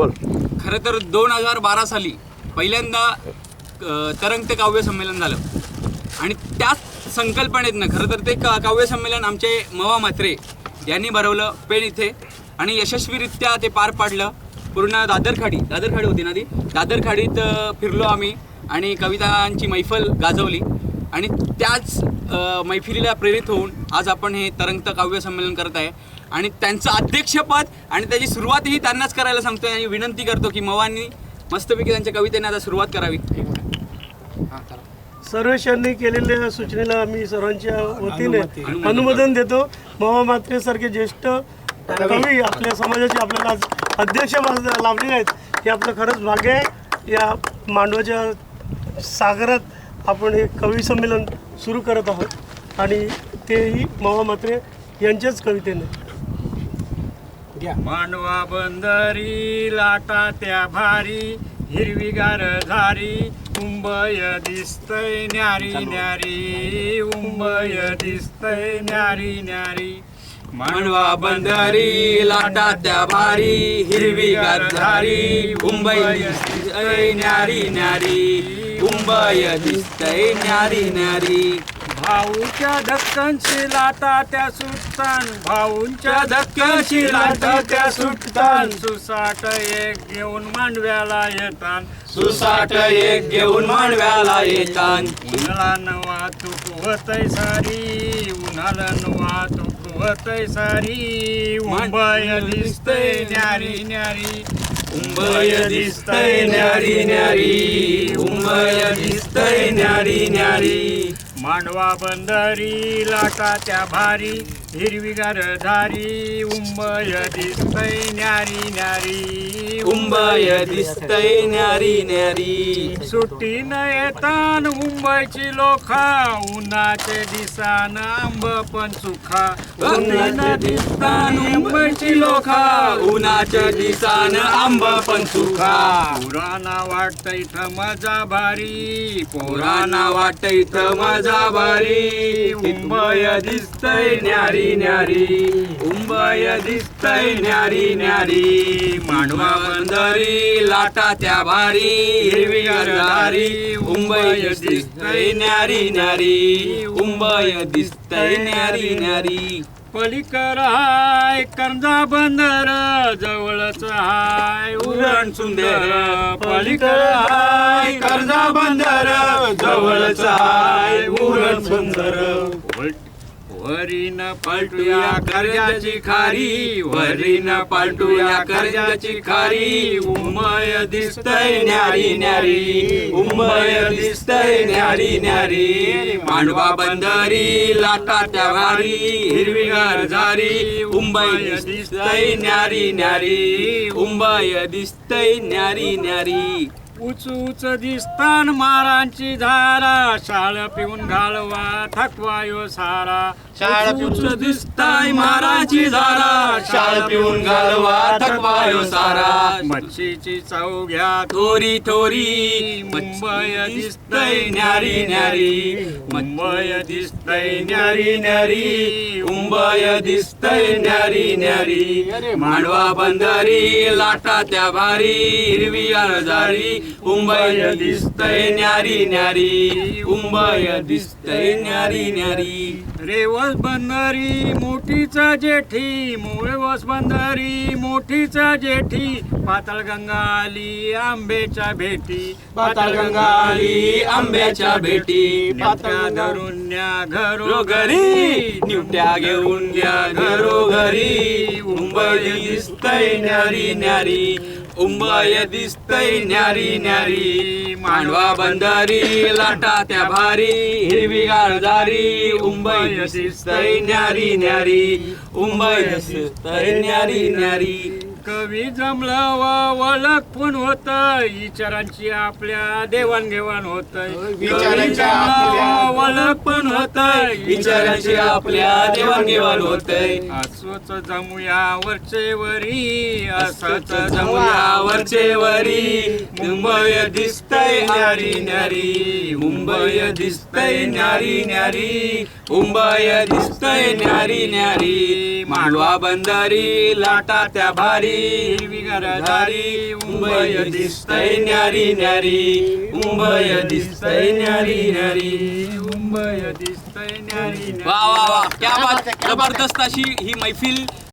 बोल. खरं तर दोन हजार बारा साली पहिल्यांदा अ, तरंगते काव्य संमेलन झालं. आणि त्याच संकल्पनेतनं खरं तर ते का काव्य संमेलन आमचे मवा म्हात्रे यांनी भरवलं पेण इथे. आणि यशस्वीरित्या ते पार पाडलं. पूर्ण दादरखाडी दादरखाडी होती ना ती? दादरखाडीत अ, फिरलो आम्ही. आणि कवितांची मैफल गाजवली. आणि त्याच मैफिलीला प्रेरित होऊन आज आपण हे तरंगत काव्य संमेलन करत आहे. आणि त्यांचं अध्यक्षपद आणि त्याची सुरुवातही त्यांनाच करायला सांगतोय आणि विनंती करतो की मवांनी मस्तपैकी त्यांच्या कवितेने आता सुरुवात करावी. सर्वेशांनी केलेल्या सूचनेला आम्ही सर्वांच्या वतीने अनुमोदन देतो. मोहा म्हात्रे सारखे ज्येष्ठ कवी आपल्या समाजाचे आपल्याला आज अध्यक्ष मास- लाभले आहेत. हे आपलं खरंच भाग्य आहे. या मांडवाच्या सागरात आपण हे कवी संमेलन सुरू करत आहोत आणि तेही मोहा म्हात्रे यांच्याच कवितेने. मांडवा बंदरी लाटा त्या भारी हिरवीगार झारी मुंबई दिसतय न्यारी न्यारी मुंबई दिसतय न्यारी न्यारी. मांडवा बंदरी लाटा त्या भारी हिरवी झारी मुंबई दिसतय न्यारी न्यारी मुंबई दिसतय न्यारी न्यारी. भाऊच्या धक्कनशी लाटा त्या सुटतान. भाऊंच्या धक्कनशी लाटा त्या सुटतान. सुसाट एक घेऊन मांडव्याला येतान. सुसाट एक घेऊन मांडव्याला येतान. उन्हाला नवा तूक होतय सारी उन्हाला नवा तूक होतय सारी मुंबई दिसतय न्यारी न्यारी. मुंबई दिसतय न्यारी न्यारी मुंबई दिसतय न्यारी न्यारी. मांडवा बंदरी लाटा त्या भारी. हिरवीगार धारी मुंबई दिसतय न्यारी न्यारी. मुंबई दिसतय न्यारी न्यारी. सुट्टी न येतान मुंबईची लोखा उन्हाचे दिसान आंब पण सुखा. सुट्टी न दिसतान मुंबईची लोखा उन्हाच्या दिसान आंब पण सुखा. पुराणा वाटत इथं मजा भारी. पोरांना वाट इथं माझा बारी मुंबई दिसतय न्यारी न्यारी मुंबई दिसतय न्यारी न्यारी. मांडवा बंदरी लाटा त्या भारी हिरवी गारी उंबय दिसतय न्यारी न्यारी उंबय दिसतय न्यारी न्यारी. पलीकर हाय कर्जा बंदर जवळच हाय. उरण सुंदर पलीकर हाय कर्जा बंदर जवळच हाय. उरण सुंदर वरीन पलटूया कर्जाची खारी वरीन पलटूया कर्जाची खारी. उमय दिसतय न्यारी न्यारी उमय दिसतय न्यारी न्यारी. मांडवा बंदरी लाटा त्या हिरवीगार झारी. उंबय दिसतय न्यारी न्यारी उंबय दिसतय न्यारी न्यारी. उच उच दिसतान मारांची धारा शाळ पिऊन घालवा थकवा यो सारा. शाळ उच्च दिसताय माराची झारा शाळ पिऊन घालवा थकवायो सारा. मच्छीची चव घ्या थोरी थोरी. मुंबई दिसतय न्यारी न्यारी. मुंबई दिसतय न्यारी न्यारी. मुंबई दिसतय न्यारी न्यारी. मांडवा बंदरी लाटा त्या भारी. हिरवी अर्जारी मुंबई दिसतय न्यारी न्यारी. मुंबई दिसतय न्यारी न्यारी. वस बंधारी मोठीचा जेठी. मोळे वस बंधारी मोठीचा जेठी. पातळ गंगा आली आंब्याच्या भेटी. पातळ गंगा आली आंब्याच्या भेटी. पातळ धरून न्या घरो घरी निवट्या घेऊन घ्या घरोघरी. उंबळी दिसतय न्यारी न्यारी. उंबय दिसतय न्यारी न्यारी. मांडवा बंधारी लाटा त्या भारी. हिरवीगार गाळदारी उंबय दिसतय न्यारी न्यारी. उंबय दिसतय न्यारी न्यारी. कवी जमलं व ओळख पण होत विचारांची आपल्या देवाणघेवाण होत विचारांची आपल्या- ओळख पण होत विचारांची आपल्या देवाणघेवाण होतय. असोच जमुया वरचे वरी असच जमुया वरचे वरी मुंबई दिसतय न्यारी न्यारी मुंबई दिसतय न्यारी न्यारी मुंबई दिसतय न्यारी न्यारी. मांडवा बंदरी लाटा त्या भारी हिरवी घरदारी मुंबई दिसतय न्यारी न्यारी उंबय दिसतय न्यारी न्यारी उंबय दिसतय न्यारी न्यारी. वा वा वा. क्या बात. जबरदस्त अशी ही मैफिल.